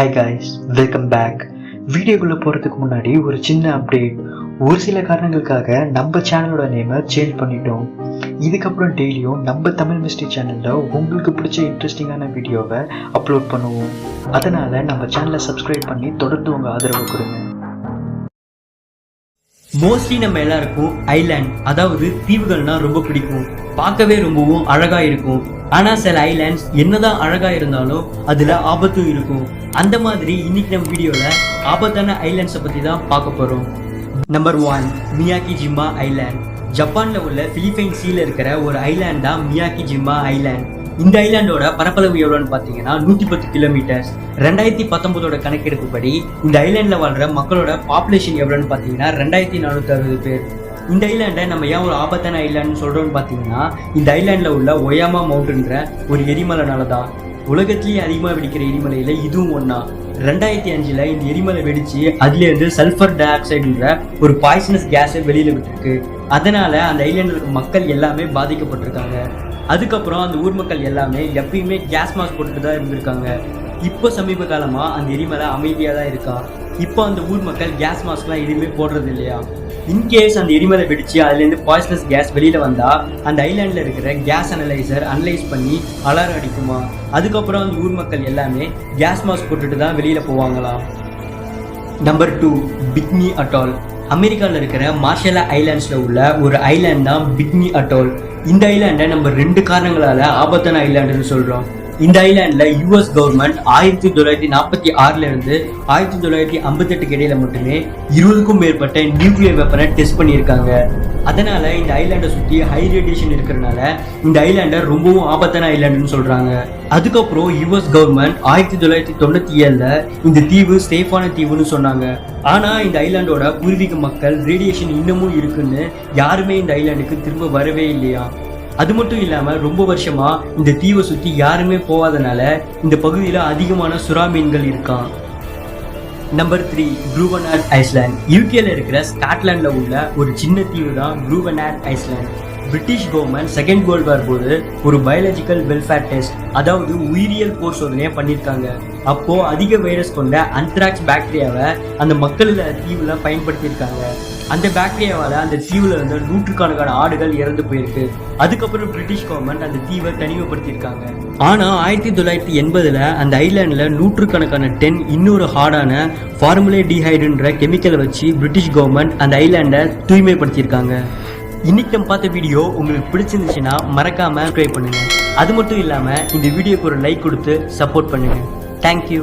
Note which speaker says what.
Speaker 1: Hi guys welcome back வீடியோக்குள்ளே போகிறதுக்கு முன்னாடி ஒரு சின்ன அப்டேட் ஒரு சில காரணங்களுக்காக நம்ம சேனலோட நேமை சேஞ்ச் பண்ணிட்டோம். இதுக்கப்புறம் டெய்லியும் நம்ம தமிழ் மிஸ்ட்ரி சேனலில் உங்களுக்கு பிடிச்ச இன்ட்ரெஸ்டிங்கான வீடியோவை அப்லோட் பண்ணுவோம். அதனால் நம்ம சேனலை சப்ஸ்கிரைப் பண்ணி தொடர்ந்து உங்கள் ஆதரவு கொடுங்க.
Speaker 2: மோஸ்ட்லி நம்ம எல்லாருக்கும் ஐலாண்ட் அதாவது தீவுகள்னா ரொம்ப பிடிக்கும். பார்க்கவே ரொம்பவும் அழகா இருக்கும். ஆனா சில ஐலாண்ட்ஸ் என்னதான் அழகா இருந்தாலும் அதுல ஆபத்தும் இருக்கும். அந்த மாதிரி இன்னைக்கு நம்ம வீடியோல ஆபத்தான ஐலாண்ட்ஸை பத்தி தான் பார்க்க போறோம். நம்பர் ஒன் மியாக்கி ஜிம்மா ஐலாண்ட் ஜப்பான்ல உள்ள பிலிப்பைன் சீல இருக்கிற ஒரு ஐலாண்ட் தான் மியாக்கி ஜிம்மா ஐலாண்ட் இந்த ஐலாண்டோட பரப்பளவு எவ்வளோன்னு பார்த்தீங்கன்னா நூற்றி பத்து கிலோமீட்டர்ஸ் ரெண்டாயிரத்தி பத்தொன்பதோட கணக்கெடுப்புப்படி இந்த ஐலாண்டில் வாழ்ற மக்களோட பாப்புலேஷன் எவ்வளோன்னு பார்த்தீங்கன்னா ரெண்டாயிரத்தி நானூற்றி அறுபது பேர். இந்த ஐலாண்டை நம்ம ஏன் ஒரு ஆபத்தான ஐலாண்டுன்னு சொல்கிறோம்னு பார்த்தீங்கன்னா இந்த ஐலாண்டில் உள்ள ஒயாமா மவுண்ட்ன்ற ஒரு எரிமலைனால தான் உலகத்திலேயே அதிகமாக வெடிக்கிற எரிமலையில் இதுவும் ஒன்றா ரெண்டாயிரத்தி அஞ்சில் இந்த எரிமலை வெடிச்சு அதுலேருந்து சல்ஃபர் டை ஆக்சைடுன்ற ஒரு பாய்சனஸ் கேஸை வெளியில் விட்டுருக்கு. அதனால அந்த ஐலாண்டில் இருக்க மக்கள் எல்லாமே பாதிக்கப்பட்டிருக்காங்க. அதுக்கப்புறம் அந்த ஊர் மக்கள் எல்லாமே எப்பயுமே கேஸ் மாஸ்க் போட்டுட்டு தான் இருந்திருக்காங்க. இப்போ சமீப காலமாக அந்த எரிமலை அமைதியாக தான் இருக்கா? இப்போ அந்த ஊர் மக்கள் கேஸ் மாஸ்க்லாம் எதுவுமே போடுறது இல்லையா? இன்கேஸ் அந்த எரிமலை வெடிச்சு அதுலேருந்து பாய்ஸ்லெஸ் கேஸ் வெளியில் வந்தால் அந்த ஐலாண்டில் இருக்கிற கேஸ் அனலைசர் அனலைஸ் பண்ணி அலாரம் அடிக்குமா? அதுக்கப்புறம் அந்த ஊர் மக்கள் எல்லாமே கேஸ் மாஸ்க் போட்டுட்டு தான் வெளியில் போவாங்களாம் நம்பர் டூ பிக்னி அட்டால் அமெரிக்காவில் இருக்கிற மார்ஷலா ஐலாண்ட்ஸில் உள்ள ஒரு ஐலாண்ட் தான் பிக்னி அட்டோல் இந்த ஐலாண்டை நம்ம ரெண்டு காரணங்களால் ஆபத்தான ஐலாண்டுன்னு சொல்கிறோம் இந்த ஐலாண்டில் யூஎஸ் கவர்மெண்ட் ஆயிரத்தி தொள்ளாயிரத்தி நாற்பத்தி ஆறுல இருந்து ஆயிரத்தி தொள்ளாயிரத்தி ஐம்பத்தெட்டுக்கு இடையில மட்டுமே இருபதுக்கும் மேற்பட்ட நியூக்ளியர் வெப்பனை டெஸ்ட் பண்ணியிருக்காங்க. அதனால இந்த ஐலாண்டை சுற்றி ஹை ரேடியேஷன் இருக்கிறனால இந்த ஐலாண்டை ரொம்பவும் ஆபத்தான ஐலாண்டுன்னு சொல்றாங்க. அதுக்கப்புறம் யுஎஸ் கவர்மெண்ட் ஆயிரத்தி தொள்ளாயிரத்தி தொண்ணூத்தி ஏழுல இந்த தீவு சேஃபான தீவுன்னு சொன்னாங்க. ஆனா இந்த ஐலாண்டோட பூர்வீக மக்கள் ரேடியேஷன் இன்னமும் இருக்குன்னு யாருமே இந்த ஐலாண்டுக்கு திரும்ப வரவே இல்லையா? அது மட்டும் இல்லாமல் ரொம்ப வருஷமா இந்த தீவை சுற்றி யாருமே போகாதனால இந்த பகுதியில் அதிகமான சுறா மீன்கள் இருக்கான். நம்பர் த்ரீ ப்ரூவனாட் ஐஸ்லாண்ட் யூகேல இருக்கிற ஸ்காட்லாண்டில் உள்ள ஒரு சின்ன தீவு தான் Gruinard island British government second world war போது ஒரு பயாலஜிக்கல் வெல்ஃபேர் டெஸ்ட் அதாவது உயிரியல் போர் சோதனையை பண்ணியிருக்காங்க. அப்போ அதிக வைரஸ் கொண்ட அந்த்ராக்ஸ் பாக்டீரியாவை அந்த மக்கள் தீவுல பயன்படுத்தியிருக்காங்க. அந்த பாக்டீரியாவால் அந்த தீவுல இருந்த நூற்றுக்கணக்கான ஆடுகள் இறந்து போயிருக்கு. அதுக்கப்புறம் பிரிட்டிஷ் கவர்மெண்ட் அந்த தீவை தனிமைப்படுத்தியிருக்காங்க. ஆனால் ஆயிரத்தி தொள்ளாயிரத்தி எண்பதில் அந்த ஐலாண்டில் நூற்றுக்கணக்கான டென் இன்னொரு ஹார்டான ஃபார்முலே டிஹைடுன்ற கெமிக்கலை வச்சு பிரிட்டிஷ் கவர்மெண்ட் அந்த ஐலாண்டை தூய்மைப்படுத்தியிருக்காங்க. இன்னைக்கு நம்ம பார்த்த வீடியோ உங்களுக்கு பிடிச்சிருந்துச்சுன்னா மறக்காம சப்ஸ்கிரைப் பண்ணுங்க. அது மட்டும் இல்லாம இந்த வீடியோக்கு ஒரு லைக் கொடுத்து சப்போர்ட் பண்ணுங்க. தேங்க்யூ